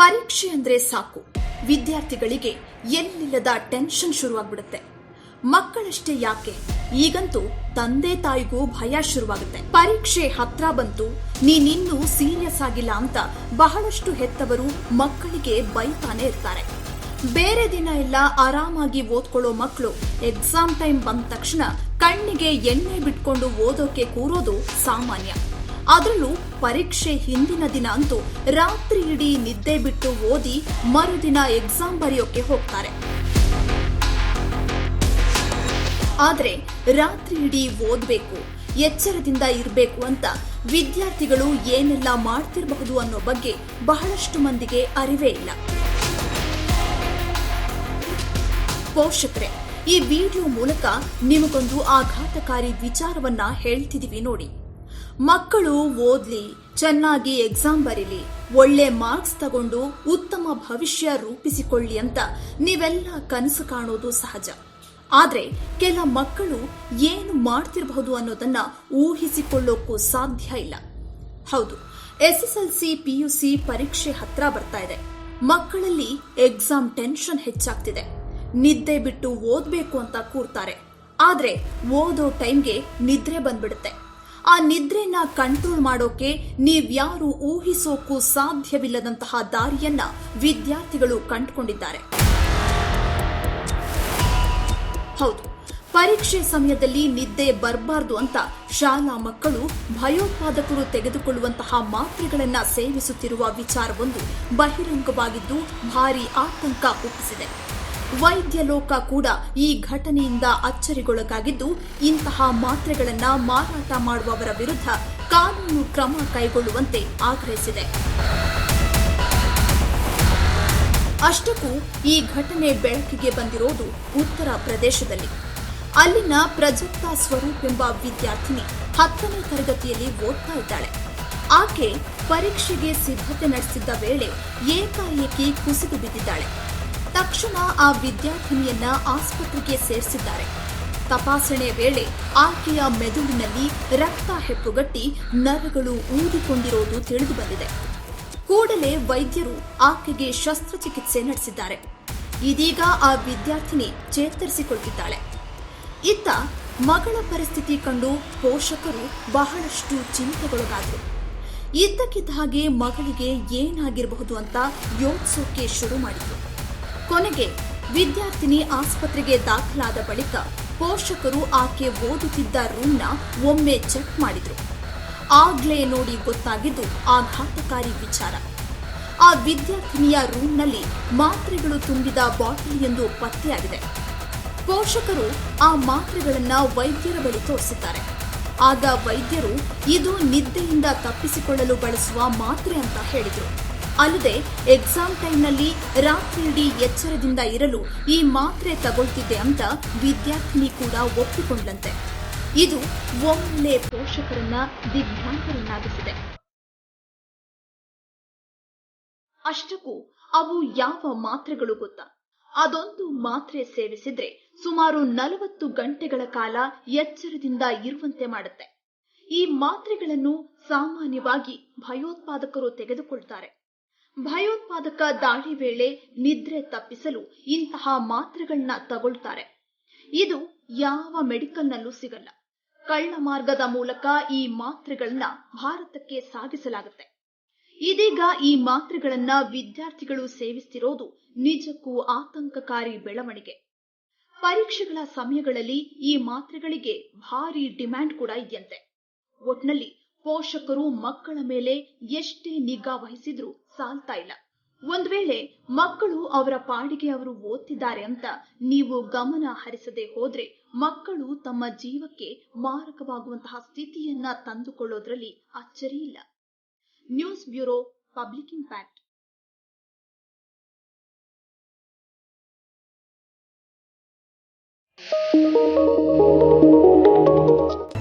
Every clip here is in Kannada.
ಪರೀಕ್ಷೆ ಅಂದ್ರೆ ಸಾಕು. ವಿದ್ಯಾರ್ಥಿಗಳಿಗೆ ಎಲ್ಲಿಲ್ಲದ ಟೆನ್ಷನ್ ಶುರುವಾಗ್ಬಿಡುತ್ತೆ. ಮಕ್ಕಳಷ್ಟೇ ಯಾಕೆ? ಈಗಂತೂ ತಂದೆ ತಾಯಿಗೂ ಭಯ ಶುರುವಾಗುತ್ತೆ. ಪರೀಕ್ಷೆ ಹತ್ರ ಬಂತು, ನೀನಿನ್ನೂ ಸೀರಿಯಸ್ ಆಗಿಲ್ಲ ಅಂತ ಬಹಳಷ್ಟು ಹೆತ್ತವರು ಮಕ್ಕಳಿಗೆ ಬೈತಾನೆ ಇರ್ತಾರೆ. ಬೇರೆ ದಿನ ಎಲ್ಲ ಆರಾಮಾಗಿ ಓದ್ಕೊಳ್ಳೋ ಮಕ್ಕಳು ಎಕ್ಸಾಮ್ ಟೈಮ್ ಬಂದ ತಕ್ಷಣ ಕಣ್ಣಿಗೆ ಎಣ್ಣೆ ಬಿಟ್ಕೊಂಡು ಓದೋಕೆ ಕೂರೋದು ಸಾಮಾನ್ಯ. ಅದರಲ್ಲೂ ಪರೀಕ್ಷೆ ಹಿಂದಿನ ದಿನ ಅಂತೂ ರಾತ್ರಿ ಇಡೀ ನಿದ್ದೆ ಬಿಟ್ಟು ಓದಿ ಮರುದಿನ ಎಕ್ಸಾಮ್ ಬರೆಯೋಕೆ ಹೋಗ್ತಾರೆ. ಆದರೆ ರಾತ್ರಿ ಇಡೀ ಓದಬೇಕು, ಎಚ್ಚರದಿಂದ ಇರಬೇಕು ಅಂತ ವಿದ್ಯಾರ್ಥಿಗಳು ಏನೆಲ್ಲ ಮಾಡ್ತಿರಬಹುದು ಅನ್ನೋ ಬಗ್ಗೆ ಬಹಳಷ್ಟು ಮಂದಿಗೆ ಅರಿವೇ ಇಲ್ಲ. ಪೋಷಕರೇ, ಈ ವಿಡಿಯೋ ಮೂಲಕ ನಿಮಗೊಂದು ಆಘಾತಕಾರಿ ವಿಚಾರವನ್ನ ಹೇಳ್ತಿದೀವಿ ನೋಡಿ. ಮಕ್ಕಳು ಓದ್ಲಿ, ಚೆನ್ನಾಗಿ ಎಕ್ಸಾಮ್ ಬರೀಲಿ, ಒಳ್ಳೆ ಮಾರ್ಕ್ಸ್ ತಗೊಂಡು ಉತ್ತಮ ಭವಿಷ್ಯ ರೂಪಿಸಿಕೊಳ್ಳಿ ಅಂತ ನೀವೆಲ್ಲ ಕನಸು ಕಾಣೋದು ಸಹಜ. ಆದ್ರೆ ಕೆಲ ಮಕ್ಕಳು ಏನು ಮಾಡ್ತಿರಬಹುದು ಅನ್ನೋದನ್ನ ಊಹಿಸಿಕೊಳ್ಳೋಕ್ಕೂ ಸಾಧ್ಯ ಇಲ್ಲ. ಹೌದು, ಎಸ್ಎಸ್ಎಲ್ಸಿ ಪಿಯುಸಿ ಪರೀಕ್ಷೆ ಹತ್ರ ಬರ್ತಾ ಇದೆ. ಮಕ್ಕಳಲ್ಲಿ ಎಕ್ಸಾಮ್ ಟೆನ್ಷನ್ ಹೆಚ್ಚಾಗ್ತಿದೆ. ನಿದ್ದೆ ಬಿಟ್ಟು ಓದ್ಬೇಕು ಅಂತ ಕೂರ್ತಾರೆ. ಆದ್ರೆ ಓದೋ ಟೈಮ್ಗೆ ನಿದ್ರೆ ಬಂದ್ಬಿಡುತ್ತೆ. ಆ ನಿದ್ರೆನ ಕಂಟ್ರೋಲ್ ಮಾಡೋಕೆ ನೀವ್ಯಾರು ಊಹಿಸೋಕ್ಕೂ ಸಾಧ್ಯವಿಲ್ಲದಂತಹ ದಾರಿಯನ್ನ ವಿದ್ಯಾರ್ಥಿಗಳು ಕಂಡುಕೊಂಡಿದ್ದಾರೆ. ಹೌದು, ಪರೀಕ್ಷೆ ಸಮಯದಲ್ಲಿ ನಿದ್ದೆ ಬರಬಾರ್ದು ಅಂತ ಶಾಲಾ ಮಕ್ಕಳು ಭಯೋತ್ಪಾದಕರು ತೆಗೆದುಕೊಳ್ಳುವಂತಹ ಮಾತ್ರೆಗಳನ್ನ ಸೇವಿಸುತ್ತಿರುವ ವಿಚಾರವೊಂದು ಬಹಿರಂಗವಾಗಿದ್ದು ಭಾರಿ ಆತಂಕ ಹುಟ್ಟಿಸಿದೆ. ವೈದ್ಯ ಲೋಕ ಕೂಡ ಈ ಘಟನೆಯಿಂದ ಅಚ್ಚರಿಗೊಳಗಾಗಿದ್ದು, ಇಂತಹ ಮಾತ್ರೆಗಳನ್ನ ಮಾರಾಟ ಮಾಡುವವರ ವಿರುದ್ಧ ಕಾನೂನು ಕ್ರಮ ಕೈಗೊಳ್ಳುವಂತೆ ಆಗ್ರಹಿಸಿದೆ. ಅಷ್ಟಕ್ಕೂ ಈ ಘಟನೆ ಬೆಳಕಿಗೆ ಬಂದಿರೋದು ಉತ್ತರ ಪ್ರದೇಶದಲ್ಲಿ. ಅಲ್ಲಿನ ಪ್ರಜಕ್ತಾ ಸ್ವರೂಪ್ ಎಂಬ ವಿದ್ಯಾರ್ಥಿನಿ ಹತ್ತನೇ ತರಗತಿಯಲ್ಲಿ ಓದ್ತಾ ಇದ್ದಾಳೆ. ಆಕೆ ಪರೀಕ್ಷೆಗೆ ಸಿದ್ಧತೆ ನಡೆಸಿದ್ದ ವೇಳೆ ಏಕಾಏಕಿ ಕುಸಿದು ಬಿದ್ದಿದ್ದಾಳೆ. ತಕ್ಷಣ ಆ ವಿದ್ಯಾರ್ಥಿನಿಯನ್ನ ಆಸ್ಪತ್ರೆಗೆ ಸೇರಿಸಿದ್ದಾರೆ. ತಪಾಸಣೆ ವೇಳೆ ಆಕೆಯ ಮೆದುಳಿನಲ್ಲಿ ರಕ್ತ ಹೆಪ್ಪುಗಟ್ಟಿ ನರಗಳು ಊದಿಕೊಂಡಿರೋದು ತಿಳಿದು ಬಂದಿದೆ. ಕೂಡಲೇ ವೈದ್ಯರು ಆಕೆಗೆ ಶಸ್ತ್ರಚಿಕಿತ್ಸೆ ನಡೆಸಿದ್ದಾರೆ. ಇದೀಗ ಆ ವಿದ್ಯಾರ್ಥಿನಿ ಚೇತರಿಸಿಕೊಳ್ತಿದ್ದಾಳೆ. ಇತ್ತ ಮಗಳ ಪರಿಸ್ಥಿತಿ ಕಂಡು ಪೋಷಕರು ಬಹಳಷ್ಟು ಚಿಂತೆಗೊಳಗಾದರು. ಇದ್ದಕ್ಕಿದ್ದ ಹಾಗೆ ಮಗಳಿಗೆ ಏನಾಗಿರಬಹುದು ಅಂತ ಯೋಚಿಸೋಕೆ ಶುರು ಮಾಡಿದ್ರು. ಕೊನೆಗೆ ವಿದ್ಯಾರ್ಥಿನಿ ಆಸ್ಪತ್ರೆಗೆ ದಾಖಲಾದ ಬಳಿಕ ಪೋಷಕರು ಆಕೆ ಓದುತ್ತಿದ್ದ ರೂಮ್ನ ಒಮ್ಮೆ ಚೆಕ್ ಮಾಡಿದ್ರು. ಆಗ್ಲೇ ನೋಡಿ ಗೊತ್ತಾಗಿದ್ದು ಆಘಾತಕಾರಿ ವಿಚಾರ. ಆ ವಿದ್ಯಾರ್ಥಿನಿಯ ರೂಮ್ನಲ್ಲಿ ಮಾತ್ರೆಗಳು ತುಂಬಿದ ಬಾಟಲ್ ಎಂದು ಪತ್ತೆಯಾಗಿದೆ. ಪೋಷಕರು ಆ ಮಾತ್ರೆಗಳನ್ನ ವೈದ್ಯರ ಬಳಿ ತೋರಿಸಿದ್ದಾರೆ. ಆಗ ವೈದ್ಯರು, ಇದು ನಿದ್ದೆಯಿಂದ ತಪ್ಪಿಸಿಕೊಳ್ಳಲು ಬಳಸುವ ಮಾತ್ರೆ ಅಂತ ಹೇಳಿದರು. ಅಲ್ಲದೆ ಎಕ್ಸಾಮ್ ಟೈಮ್ನಲ್ಲಿ ರಾತ್ರಿಯಿಡೀ ಎಚ್ಚರದಿಂದ ಇರಲು ಈ ಮಾತ್ರೆ ತಗೊಳ್ತಿದ್ದೆ ಅಂತ ವಿದ್ಯಾರ್ಥಿನಿ ಕೂಡ ಒಪ್ಪಿಕೊಂಡಂತೆ. ಇದು ಒಮ್ಮೆಲೆ ಪೋಷಕರನ್ನ ದಿಗ್ಭ್ರಾಂತರನ್ನಾಗಿಸಿದೆ. ಅಷ್ಟಕ್ಕೂ ಅವು ಯಾವ ಮಾತ್ರೆಗಳು ಗೊತ್ತಾ? ಅದೊಂದು ಮಾತ್ರೆ ಸೇವಿಸಿದ್ರೆ ಸುಮಾರು ನಲವತ್ತು ಗಂಟೆಗಳ ಕಾಲ ಎಚ್ಚರದಿಂದ ಇರುವಂತೆ ಮಾಡುತ್ತೆ. ಈ ಮಾತ್ರೆಗಳನ್ನು ಸಾಮಾನ್ಯವಾಗಿ ಭಯೋತ್ಪಾದಕರು ತೆಗೆದುಕೊಳ್ತಾರೆ. ಭಯೋತ್ಪಾದಕ ದಾಳಿ ವೇಳೆ ನಿದ್ರೆ ತಪ್ಪಿಸಲು ಇಂತಹ ಮಾತ್ರೆಗಳನ್ನ ತಗೊಳ್ತಾರೆ. ಇದು ಯಾವ ಮೆಡಿಕಲ್ನಲ್ಲೂ ಸಿಗಲ್ಲ. ಕಳ್ಳ ಮಾರ್ಗದ ಮೂಲಕ ಈ ಮಾತ್ರೆಗಳನ್ನ ಭಾರತಕ್ಕೆ ಸಾಗಿಸಲಾಗುತ್ತೆ. ಇದೀಗ ಈ ಮಾತ್ರೆಗಳನ್ನ ವಿದ್ಯಾರ್ಥಿಗಳು ಸೇವಿಸ್ತಿರೋದು ನಿಜಕ್ಕೂ ಆತಂಕಕಾರಿ ಬೆಳವಣಿಗೆ. ಪರೀಕ್ಷೆಗಳ ಸಮಯಗಳಲ್ಲಿ ಈ ಮಾತ್ರೆಗಳಿಗೆ ಭಾರಿ ಡಿಮ್ಯಾಂಡ್ ಕೂಡ ಇದೆಯಂತೆ. ಒಟ್ನಲ್ಲಿ ಪೋಷಕರು ಮಕ್ಕಳ ಮೇಲೆ ಎಷ್ಟೇ ನಿಗಾ ವಹಿಸಿದ್ರು ಸಾಲ್ತಾ ಇಲ್ಲ. ಒಂದ್ ವೇಳೆ ಮಕ್ಕಳು ಅವರ ಪಾಡಿಗೆ ಅವರು ಓದ್ತಿದ್ದಾರೆ ಅಂತ ನೀವು ಗಮನ ಹರಿಸದೆ ಹೋದ್ರೆ ಮಕ್ಕಳು ತಮ್ಮ ಜೀವಕ್ಕೆ ಮಾರಕವಾಗುವಂತಹ ಸ್ಥಿತಿಯನ್ನ ತಂದುಕೊಳ್ಳೋದ್ರಲ್ಲಿ ಅಚ್ಚರಿ ಇಲ್ಲ. News bureau public impact.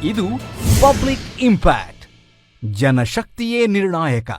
ಇದು ಪಬ್ಲಿಕ್ ಇಂಪ್ಯಾಕ್ಟ್. ಜನಶಕ್ತಿಯೇ ನಿರ್ಣಾಯಕ